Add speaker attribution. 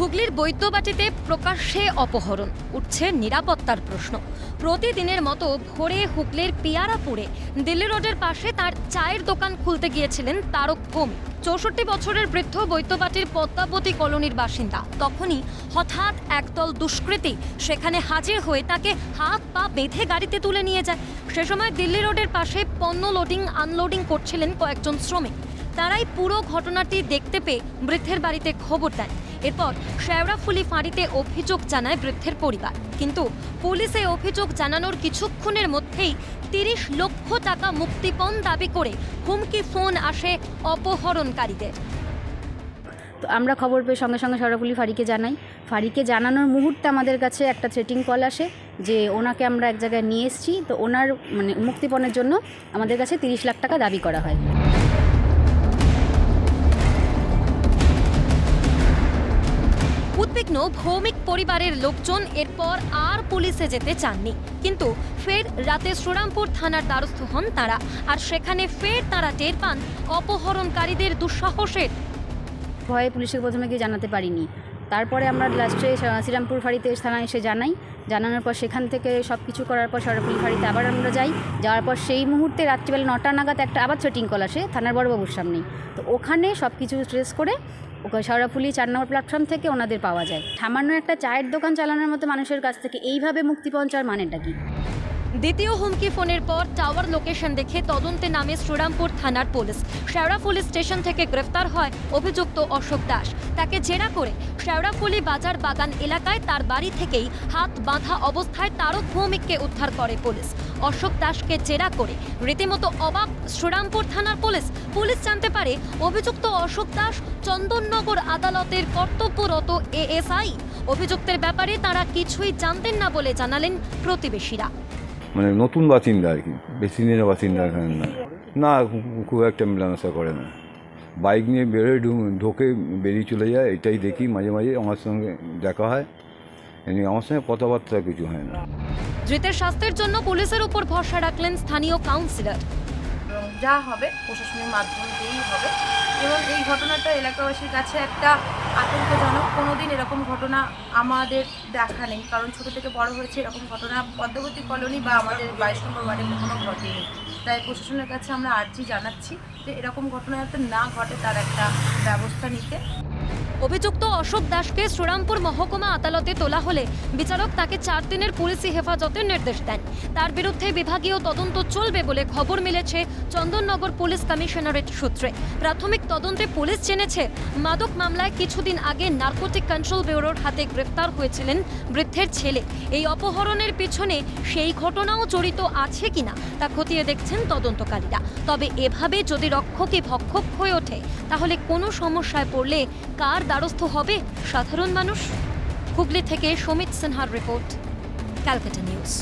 Speaker 1: হুগলির বৈদ্যবাটিতে প্রকাশ্যে অপহরণ, উঠছে নিরাপত্তার প্রশ্ন। প্রতিদিনের মতো ভোরে হুগলির পিয়ারাপুরে দিল্লি রোডের পাশে তার চায়ের দোকান খুলতে গিয়েছিলেন তারক ভৌমিক। চৌষট্টি বছরের বৃদ্ধ বৈদ্যবাটির পদ্মাবতী কলোনির বাসিন্দা। তখনই হঠাৎ একদল দুষ্কৃতী সেখানে হাজির হয়ে তাকে হাত পা বেঁধে গাড়িতে তুলে নিয়ে যায়। সে সময় দিল্লি রোডের পাশে পণ্য লোডিং আনলোডিং করছিলেন কয়েকজন শ্রমিক। তারাই পুরো ঘটনাটি দেখতে পেয়ে বৃদ্ধের বাড়িতে খবর দেন। এরপর শেওড়াফুলি ফাঁড়িতে অভিযোগ জানায় বৃদ্ধের পরিবার। কিন্তু পুলিশে অভিযোগ জানানোর কিছুক্ষণের মধ্যেই তিরিশ লক্ষ টাকা মুক্তিপণ দাবি করে হুমকি ফোন আসে অপহরণকারীদের।
Speaker 2: তো আমরা খবর পেয়ে সঙ্গে সঙ্গে সরাপুলি ফাঁড়িকে জানাই। ফাঁড়িকে জানানোর মুহূর্তে আমাদের কাছে একটা থ্রেটিং কল আসে যে ওনাকে আমরা এক জায়গায় নিয়ে এসেছি। তো ওনার মানে মুক্তিপণের জন্য আমাদের কাছে তিরিশ লাখ টাকা দাবি করা হয়।
Speaker 1: উদ্বিগ্ন ভৌমিক পরিবারের লোকজন এরপর আর পুলিশে যেতে চাননি। কিন্তু ফের রাতে শ্রীরামপুর থানার দ্বারস্থ হন তারা, আর সেখানে ফের তারা টের পান অপহরণকারীদের দুঃসাহসের।
Speaker 2: ভয়ে পুলিশের প্রথমে গিয়ে জানাতে পারিনি। তারপরে আমরা লাস্টে শ্রীরামপুর ফাঁড়িতে থানায় এসে জানাই। জানানোর পর সেখান থেকে সব কিছু করার পর সরাপুলি ফাঁড়িতে আবার আমরা যাই। যাওয়ার পর সেই মুহূর্তে রাত্রিবেলা নটা নাগাদ একটা আবার থ্রেটিং কল আসে থানার বড়বাবুর সামনেই। তো ওখানে সব কিছু ট্রেস করে শেওড়াফুলি চার নম্বর প্ল্যাটফর্ম থেকে ওনাদের পাওয়া যায়। সামান্য একটা চায়ের দোকান চালানোর মতো মানুষের কাছ থেকে এইভাবে মুক্তি চাওয়ার মানেটা কি?
Speaker 1: দ্বিতীয় হুমকি ফোনের পর টাওয়ার লোকেশন দেখে তদন্তে নামে শ্রীরামপুর থানার পুলিশ। শেওড়াফুলি স্টেশন থেকে গ্রেফতার হয় অভিযুক্ত অশোক দাস। তাকে জেরা করে শেওড়াফুলি বাজার বাগান এলাকায় তার বাড়ি থেকেই হাত বাঁধা অবস্থায় তারক ভৌমিককে উদ্ধার করে পুলিশ। অশোক দাসকে জেরা করে রীতিমতো অবাক শ্রীরামপুর থানার পুলিশ। পুলিশ জানতে পারে অভিযুক্ত অশোক দাস চন্দননগর আদালতের কর্তব্যরত এএসআই। অভিযুক্তের ব্যাপারে তারা কিছুই জানতেন না বলে জানালেন প্রতিবেশীরা।
Speaker 3: মানে নতুন বাসিন্দা আর কি বেশি দিনের বাসিন্দা এখানে না। না খুব একটা মেলামেশা করে না। বাইক নিয়ে বেরোয় ঢু- ঢোকে বেরিয়ে চলে যায় এটাই দেখি মাঝে মাঝে আমার সঙ্গে দেখা হয়। এমনি আমার সঙ্গে কথাবার্তা কিছু হয় না।
Speaker 1: ধৃতের স্বাস্থ্যের জন্য পুলিশের উপর ভরসা রাখলেন স্থানীয় কাউন্সিলর
Speaker 4: যা হবে প্রশাসনের মাধ্যম দিয়েই হবে এবং এই ঘটনাটা এলাকাবাসীর কাছে একটা আতঙ্কজনক। কোনোদিন এরকম ঘটনা আমাদের দেখা নেই। কারণ ছোটো থেকে বড় হয়েছে এরকম ঘটনা। পদ্মবতী কলোনি বা আমাদের বাইশ নম্বর ওয়ার্ডে কখনো ঘটেনি। তাই প্রশাসনের কাছে আমরা আর্জি জানাচ্ছি যে এরকম ঘটনা যাতে না ঘটে তার একটা ব্যবস্থা নিতে।
Speaker 1: অভিযুক্ত অশোক দাসকে শ্রীরামপুর মহকুমা আদালতে তোলা হলে বিচারক তাকে চার দিনের পুলিশি হেফাজতের নির্দেশ দেন। তার বিরুদ্ধে বিভাগীয় তদন্ত চলবে বলে খবর মিলেছে চন্দননগর পুলিশ কমিশনারেট সূত্রে। প্রাথমিক তদন্তে পুলিশ জেনেছে, মাদক মামলায় কিছুদিন আগে নার্কোটিক কন্ট্রোল ব্যুরোর হাতে গ্রেফতার হয়েছিলেন বৃদ্ধের ছেলে। এই অপহরণের পিছনে সেই ঘটনাও জড়িত আছে কিনা তা খতিয়ে দেখছেন তদন্তকারীরা। তবে এভাবে যদি রক্ষকই ভক্ষক হয়ে ওঠে, তাহলে কোনো সমস্যায় পড়লে কার দ্বারস্থ হবে সাধারণ মানুষ? হুগলি থেকে সমিত সিনহার রিপোর্ট ক্যালকাটা নিউজ।